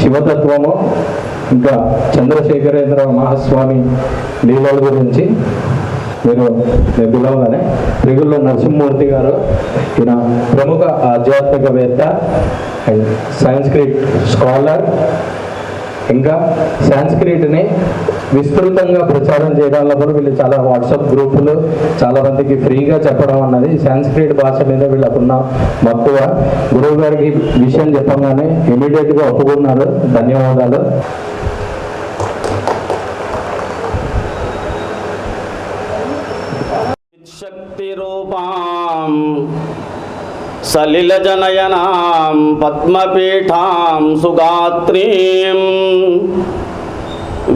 శివతత్వము ఇంకా చంద్రశేఖరేంద్ర మహాస్వామి లీలల గురించి మీరు నేను పిలవగానే త్రిగుళ్ళ నరసింహమూర్తి గారు ఈయన ప్రముఖ ఆధ్యాత్మికవేత్త అండ్ సాంస్క్రిట్ స్కాలర్ ఇంకా సాంస్క్రిట్ని విస్తృతంగా ప్రచారం చేయడంలో కూడా వీళ్ళు చాలా వాట్సాప్ గ్రూపులు చాలా మందికి ఫ్రీగా చెప్పడం అన్నది సాంస్క్రిట్ భాష మీద వీళ్ళకున్న మక్కువ. గురువు గారికి విషయం చెప్పగానే ఇమీడియట్గా ఒప్పుకున్నారు. ధన్యవాదాలు. శక్తి రూపాం పద్మపీఠాం సుగాత్రీం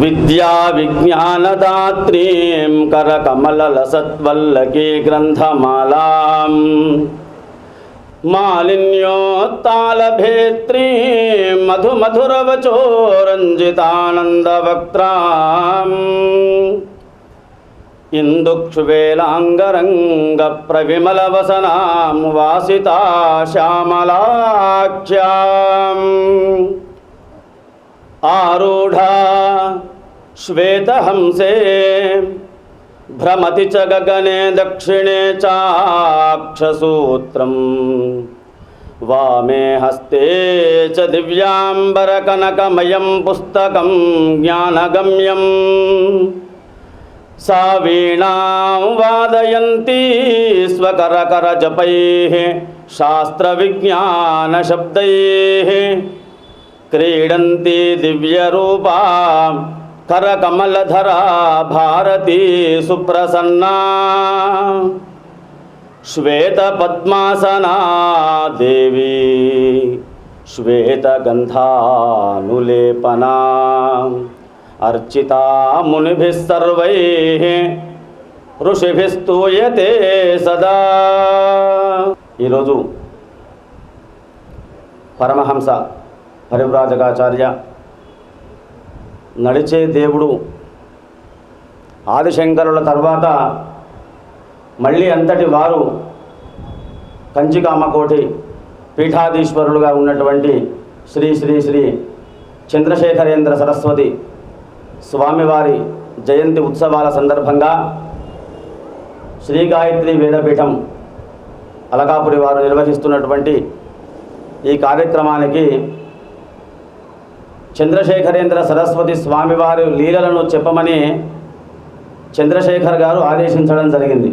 विद्याविज्ञानदात्रीं करकमललसत्वल्लकी ग्रन्थमालाम् मालिन्योत्तालभेत्रीं मधुमधुरवचोरञ्जितानन्दवक्त्राम् इन्दुक्षुवेलाङ्गरङ्गप्रविमलवसनां वासिता श्यामलाख्याम् आरूढा श्वेतहंसे भ्रमति च गगने दक्षिणे चाक्षसूत्रम्। वामे हस्ते च दिव्याम्बरकनकमयं पुस्तकं ज्ञानगम्यम्। सा वीणां वादयन्ती स्वकरकरजपैः शास्त्रविज्ञानशब्दैः। क्रीडन्ती दिव्यरूपा करकमलधरा भारती सुप्रसन्ना श्वेतपद्मासना देवी श्वेतगन्धानुलेपना अर्चिता मुनिभिः सर्वैः ఋషిభిస్తూయతే సదా ఈరోజు పరమహంస హరివ్రాజకాచార్య నడిచే దేవుడు ఆదిశంకరుల తర్వాత మళ్ళీ అంతటి వారు కంచికామకోటి పీఠాధీశ్వరులుగా ఉన్నటువంటి శ్రీ శ్రీ శ్రీ చంద్రశేఖరేంద్ర సరస్వతి స్వామివారి జయంతి ఉత్సవాల సందర్భంగా శ్రీ గాయత్రి వేదపీఠం అలకాపురి వారు నిర్వహిస్తున్నటువంటి ఈ కార్యక్రమానికి చంద్రశేఖరేంద్ర సరస్వతి స్వామివారి లీలలను చెప్పమని చంద్రశేఖర్ గారు ఆదేశించడం జరిగింది.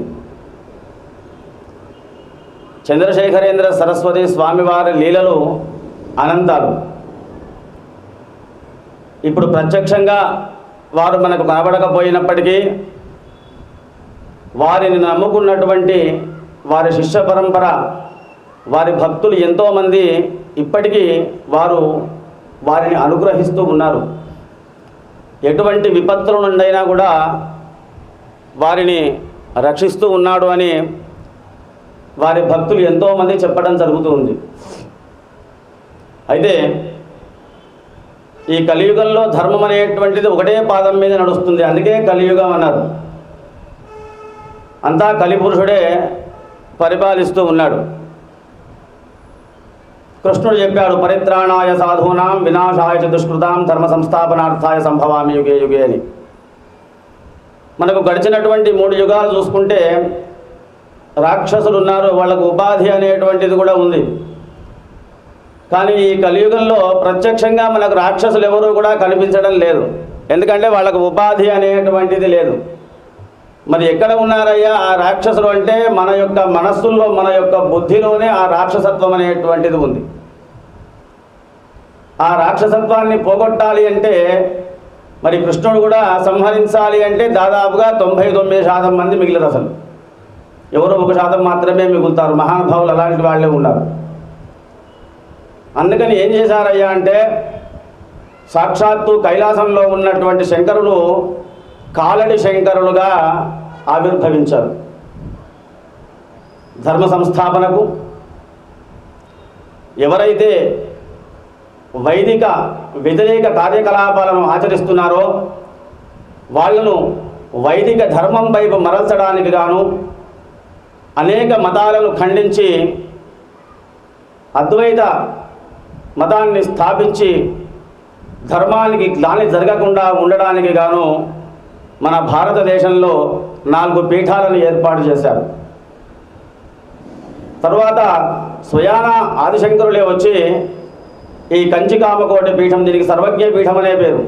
చంద్రశేఖరేంద్ర సరస్వతి స్వామివారి లీలలు అనంతాలు. ఇప్పుడు ప్రత్యక్షంగా వారు మనకు కనబడకపోయినప్పటికీ వారిని నమ్ముకున్నటువంటి వారి శిష్య పరంపర వారి భక్తులు ఎంతోమంది ఇప్పటికీ వారు వారిని అనుగ్రహిస్తూ ఉన్నారు. ఎటువంటి విపత్తుల నుండైనా కూడా వారిని రక్షిస్తూ ఉన్నాడు అని వారి భక్తులు ఎంతోమంది చెప్పడం జరుగుతూ ఉంది. అయితే ఈ కలియుగంలో ధర్మం అనేటువంటిది ఒకటే పాదం మీద నడుస్తుంది. అందుకే కలియుగం అన్నారు. అంతా కలిపురుషుడే పరిపాలిస్తూ ఉన్నాడు. కృష్ణుడు చెప్పాడు పరిత్రాణాయ సాధూనాం వినాశాయ దుష్కృతాం ధర్మ సంస్థాపనార్థాయ సంభవామి యుగే యుగే అని. మనకు గడిచినటువంటి మూడు యుగాలు చూసుకుంటే రాక్షసులు ఉన్నారు వాళ్ళకు ఉపాధి అనేటువంటిది కూడా ఉంది. కానీ ఈ కలియుగంలో ప్రత్యక్షంగా మనకు రాక్షసులు ఎవరూ కూడా కనిపించడం లేదు. ఎందుకంటే వాళ్ళకు ఉపాధి అనేటువంటిది లేదు. మరి ఎక్కడ ఉన్నారయ్యా? ఆ రాక్షసులు అంటే మన యొక్క మనస్సుల్లో మన యొక్క బుద్ధిలోనే ఆ రాక్షసత్వం అనేటువంటిది ఉంది. ఆ రాక్షసత్వాన్ని పోగొట్టాలి అంటే మరి కృష్ణుడు కూడా సంహరించాలి అంటే దాదాపుగా తొంభై తొమ్మిది శాతం మంది మిగిలిన అసలు. ఎవరో ఒక శాతం మాత్రమే మిగులుతారు. మహానుభావులు అలాంటి వాళ్ళే ఉన్నారు అందుకని ఏం చేశారయ్యా అంటే సాక్షాత్తు కైలాసంలో ఉన్నటువంటి శంకరులు కాలడి శంకరులుగా ఆవిర్భవించారు. ధర్మ సంస్థాపనకు ఎవరైతే వైదిక వ్యతిరేక కార్యకలాపాలను ఆచరిస్తున్నారో వాళ్ళను వైదిక ధర్మం వైపు మరల్చడానికి గాను అనేక మతాలను ఖండించి అద్వైత మతాన్ని స్థాపించి ధర్మానికి గ్లాని జరగకుండా ఉండడానికి గాను మన భారతదేశంలో నాలుగు పీఠాలను ఏర్పాటు చేశారు. తర్వాత స్వయాన ఆదిశంకరులే వచ్చి ఈ కంచికామకోటి పీఠం దీనికి సర్వజ్ఞ పీఠం అనే పేరు.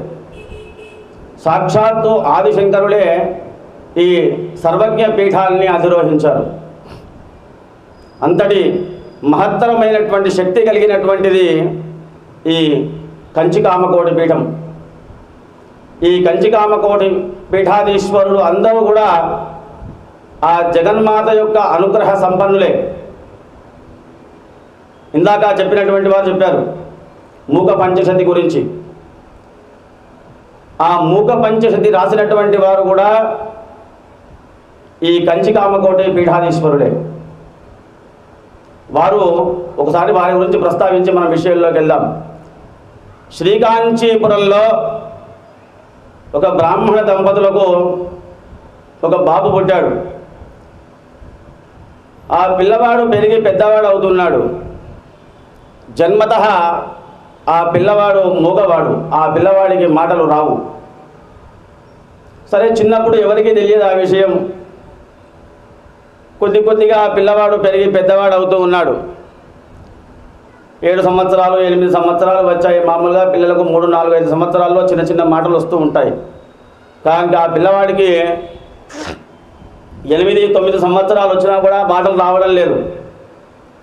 సాక్షాత్తు ఆదిశంకరులే ఈ సర్వజ్ఞ పీఠాన్ని అధిరోహించారు. అంతటి మహత్తరమైనటువంటి శక్తి కలిగినటువంటిది ఈ కంచికామకోటి పీఠం. ఈ కంచికామకోటి పీఠాధీశ్వరులు అందరూ కూడా ఆ జగన్మాత యొక్క అనుగ్రహ సంపన్నులే. ఇందాక చెప్పినటువంటి వారు చెప్పారు మూక పంచశతి గురించి. ఆ మూక పంచశతి రాసినటువంటి వారు కూడా ఈ కంచికామకోటి పీఠాధీశ్వరుడే వారు ఒకసారి వారి గురించి ప్రస్తావించి మన విషయంలోకి వెళ్దాం. శ్రీకాంచీపురంలో ఒక బ్రాహ్మణ దంపతులకు ఒక బాబు పుట్టాడు. ఆ పిల్లవాడు పెరిగి పెద్దవాడు అవుతున్నాడు. జన్మత ఆ పిల్లవాడు మూగవాడు. ఆ పిల్లవాడికి మాటలు రావు. సరే చిన్నప్పుడు ఎవరికీ తెలియదు ఆ విషయం. కొద్ది కొద్దిగా ఆ పిల్లవాడు పెరిగి పెద్దవాడు అవుతూ ఉన్నాడు. ఏడు సంవత్సరాలు ఎనిమిది సంవత్సరాలు వచ్చాయి. మామూలుగా పిల్లలకు మూడు నాలుగు ఐదు సంవత్సరాల్లో చిన్న చిన్న మాటలు వస్తూ ఉంటాయి. కానీ ఆ పిల్లవాడికి ఎనిమిది తొమ్మిది సంవత్సరాలు వచ్చినా కూడా మాటలు రావడం లేదు.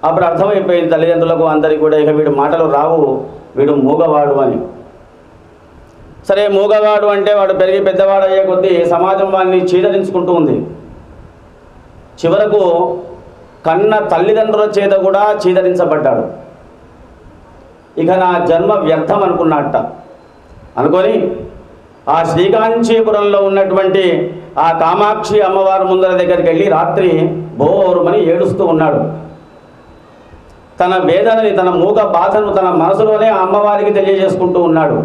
అప్పుడు అర్థమైపోయింది తల్లిదండ్రులకు అందరికీ కూడా ఇక వీడు మాటలు రావు వీడు మూగవాడు అని. సరే మూగవాడు అంటే వాడు పెరిగి పెద్దవాడు అయ్యే కొద్దీ సమాజం వాడిని చీదరించుకుంటూ ఉంది. చివరకు కన్న తల్లిదండ్రుల చేత కూడా చీదరించబడ్డాడు. ఇక నా జన్మ వ్యర్థం అనుకున్నట్ట అనుకొని ఆ శ్రీకాంచీపురంలో ఉన్నటువంటి ఆ కామాక్షి అమ్మవారి ముందర దగ్గరికి వెళ్ళి రాత్రి బోరుమని ఏడుస్తూ ఉన్నాడు. తన వేదనని తన మూగ బాధను తన మనసులోనే ఆ అమ్మవారికి తెలియజేసుకుంటూ ఉన్నాడు.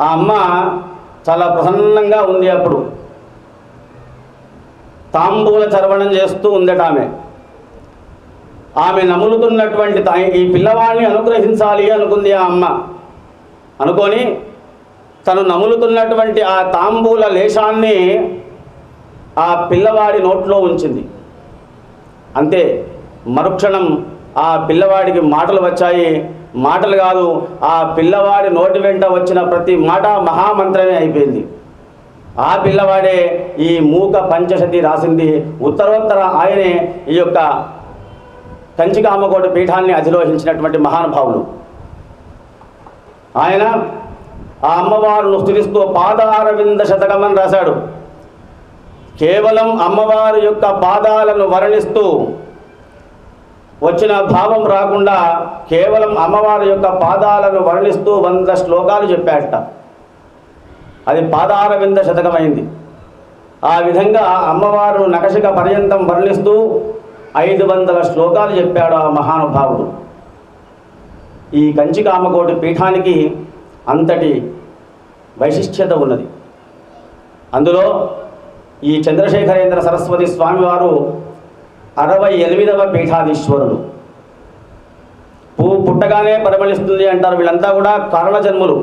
ఆ అమ్మ చాలా ప్రసన్నంగా ఉంది అప్పుడు. తాంబూల చరవణం చేస్తూ ఉందట ఆమె. ఆమె నములుతున్నటువంటి తా- ఈ పిల్లవాడిని అనుగ్రహించాలి అనుకుంది ఆ అమ్మ. అనుకొని తను నములుతున్నటువంటి ఆ తాంబూల లేశాన్ని ఆ పిల్లవాడి నోట్లో ఉంచింది. అంతే మరుక్షణం ఆ పిల్లవాడికి మాటలు వచ్చాయి. మాటలు కాదు ఆ పిల్లవాడి నోటి వెంట వచ్చిన ప్రతి మాట మహామంత్రమే అయిపోయింది. ఆ పిల్లవాడే ఈ మూక పంచశతి రాసింది. ఉత్తరోత్తర ఆయనే ఈ యొక్క కంచికామకోటి పీఠాన్ని అధిరోహించినటువంటి మహానుభావులు. ఆయన ఆ అమ్మవారును స్థుతిస్తూ పాదారవింద శతకమని రాశాడు. కేవలం అమ్మవారి యొక్క పాదాలను వర్ణిస్తూ వచ్చిన భావం రాకుండా కేవలం అమ్మవారి యొక్క పాదాలను వర్ణిస్తూ వంద శ్లోకాలు చెప్పాట అది పాదారవింద శతకమైంది. ఆ విధంగా అమ్మవారు నకశిక పర్యంతం వర్ణిస్తూ ఐదు వందల శ్లోకాలు చెప్పాడు ఆ మహానుభావుడు. ఈ కంచికామకోటి పీఠానికి అంతటి వైశిష్ట్యత ఉన్నది. అందులో ఈ చంద్రశేఖరేంద్ర సరస్వతి స్వామివారు అరవై ఎనిమిదవ పీఠాధీశ్వరుడు పువ్వు పుట్టగానే పరిమళిస్తుంది అంటారు వీళ్ళంతా కూడా కారణ కారణజన్ములు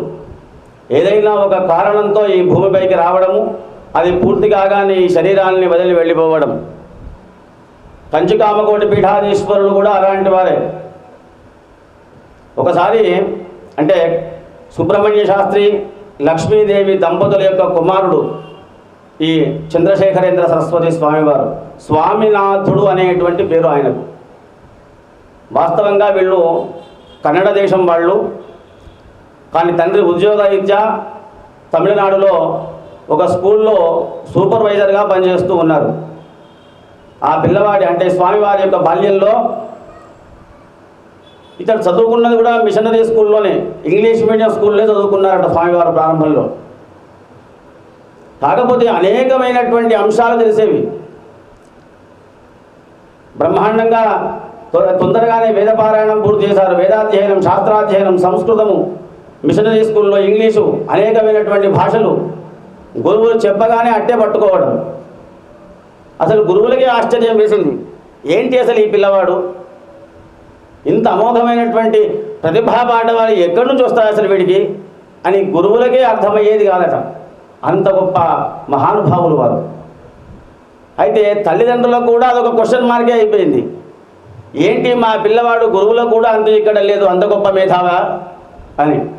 ఏదైనా ఒక కారణంతో ఈ భూమిపైకి రావడము అది పూర్తి కాగానే ఈ శరీరాన్ని వదిలి వెళ్ళిపోవడం. కంచికామకోటి పీఠాధీశ్వరులు కూడా అలాంటి వారే. ఒకసారి అంటే సుబ్రహ్మణ్య శాస్త్రి లక్ష్మీదేవి దంపతుల యొక్క కుమారుడు ఈ చంద్రశేఖరేంద్ర సరస్వతి స్వామివారు స్వామినాథుడు అనేటువంటి పేరు ఆయనకు. వాస్తవంగా వీళ్ళు కన్నడ దేశం వాళ్ళు. కానీ తండ్రి ఉద్యోగరీత్యా తమిళనాడులో ఒక స్కూల్లో సూపర్వైజర్గా పనిచేస్తూ ఉన్నారు. ఆ పిల్లవాడి అంటే స్వామివారి యొక్క బాల్యంలో ఇతడు చదువుకున్నది కూడా మిషనరీ స్కూల్లోనే ఇంగ్లీష్ మీడియం స్కూల్లో చదువుకున్నారట స్వామివారు ప్రారంభంలో. కాకపోతే అనేకమైనటువంటి అంశాలు తెలిసేవి. బ్రహ్మాండంగా తొందరగానే వేదపారాయణం పూర్తి చేశారు. వేదాధ్యయనం శాస్త్రాధ్యయనం సంస్కృతము మిషనరీ స్కూల్లో ఇంగ్లీషు అనేకమైనటువంటి భాషలు. గురువులు చెప్పగానే అట్టే పట్టుకోవడం. అసలు గురువులకే ఆశ్చర్యం వేసింది. ఏంటి అసలు ఈ పిల్లవాడు? ఇంత అమోఘమైనటువంటి ప్రతిభా పాఠవాలు ఎక్కడి నుంచి వస్తాయి అసలు వీడికి? అని గురువులకే అర్థమయ్యేది కాదట. అంత గొప్ప మహానుభావులు వారు. అయితే తల్లిదండ్రులకు కూడా అదొక క్వశ్చన్ మార్కే అయిపోయింది. ఏంటి మా పిల్లవాడు గురువులకు కూడా అంత ఇక్కడ లేదు అంత గొప్ప మేధావా? అని.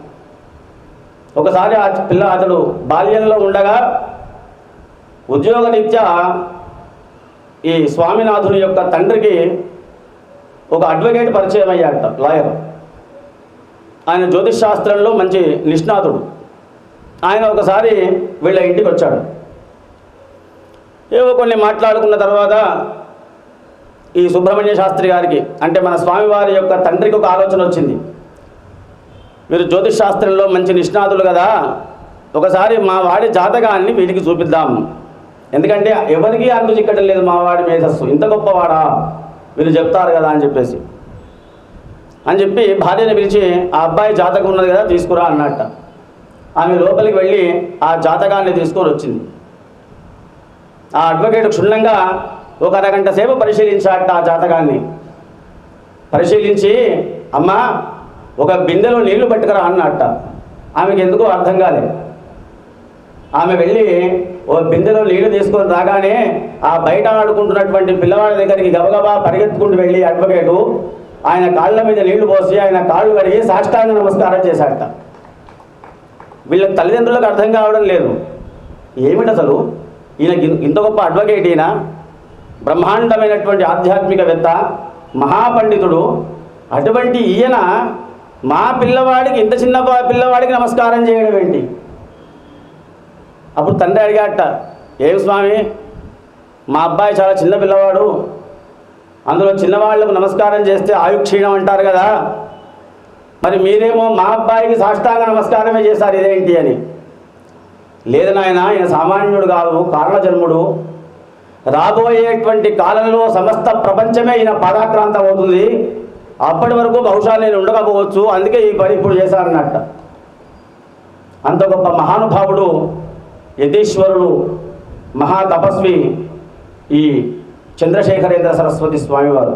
ఒకసారి ఆ పిల్ల అతడు బాల్యంలో ఉండగా ఉద్యోగరీత్యా ఈ స్వామినాథుని యొక్క తండ్రికి ఒక అడ్వకేట్ పరిచయం అయ్యాడట లాయర్. ఆయన జ్యోతిష్ శాస్త్రంలో మంచి నిష్ణాతుడు. ఆయన ఒకసారి వీళ్ళ ఇంటికి వచ్చాడు. ఏవో కొన్ని మాట్లాడుకున్న తర్వాత ఈ సుబ్రహ్మణ్య శాస్త్రి గారికి అంటే మన స్వామివారి యొక్క తండ్రికి ఒక ఆలోచన వచ్చింది. మీరు జ్యోతిష్ శాస్త్రంలో మంచి నిష్ణాతులు కదా ఒకసారి మా వాడి జాతకాన్ని వీటికి చూపిద్దాం. ఎందుకంటే ఎవరికీ అంటు చిక్కడం లేదు మావాడి మేధస్సు. ఇంత గొప్పవాడా? వీళ్ళు చెప్తారు కదా అని చెప్పేసి. అని చెప్పి భార్యని పిలిచి ఆ అబ్బాయి జాతకం ఉన్నది కదా తీసుకురా అన్నట్ట. ఆమె లోపలికి వెళ్ళి ఆ జాతకాన్ని తీసుకొని వచ్చింది. ఆ అడ్వకేట్ క్షుణ్ణంగా ఒక అరగంట సేపు పరిశీలించాట ఆ జాతకాన్ని. పరిశీలించి అమ్మా ఒక బిందెలో నీళ్ళు పట్టుకురా అన్నట్ట. ఆమెకి ఎందుకో అర్థం కాలేదు. ఆమె వెళ్ళి ఓ బిందెలో నీళ్ళు తీసుకొని రాగానే ఆ బయట ఆడుకుంటున్నటువంటి పిల్లవాడి దగ్గరికి గబగబా పరిగెత్తుకుంటూ వెళ్ళి అడ్వకేటు ఆయన కాళ్ళ మీద నీళ్ళు పోసి ఆయన కాళ్ళు కడిగి సాష్టాంగ నమస్కారం చేశాడట. వీళ్ళ తల్లిదండ్రులకు అర్థం కావడం లేదు. ఏమిటి అసలు ఈయన ఇంత గొప్ప అడ్వకేట్ ఈయన? బ్రహ్మాండమైనటువంటి ఆధ్యాత్మికవేత్త మహాపండితుడు. అటువంటి ఈయన మా పిల్లవాడికి ఇంత చిన్న పిల్లవాడికి నమస్కారం చేయడం ఏంటి? అప్పుడు తండ్రి అడిగాట ఏం స్వామి మా అబ్బాయి చాలా చిన్న పిల్లవాడు. అందులో చిన్నవాళ్ళకు నమస్కారం చేస్తే ఆయు క్షీణం అంటారు కదా. మరి మీరేమో మా అబ్బాయికి సాష్టాంగ నమస్కారమే చేశారు ఇదేంటి అని. లేదు నాయన ఈయన సామాన్యుడు కాదు కారణజన్ముడు. రాబోయేటువంటి కాలంలో సమస్త ప్రపంచమే ఈయన పాదాక్రాంతం అవుతుంది. అప్పటి వరకు బహుశా నేను ఉండకపోవచ్చు అందుకే ఈ పని ఇప్పుడు చేశారన్నట్ట అంత గొప్ప మహానుభావుడు యతీశ్వరుడు మహాతపస్వి ఈ చంద్రశేఖరేంద్ర సరస్వతి స్వామివారు.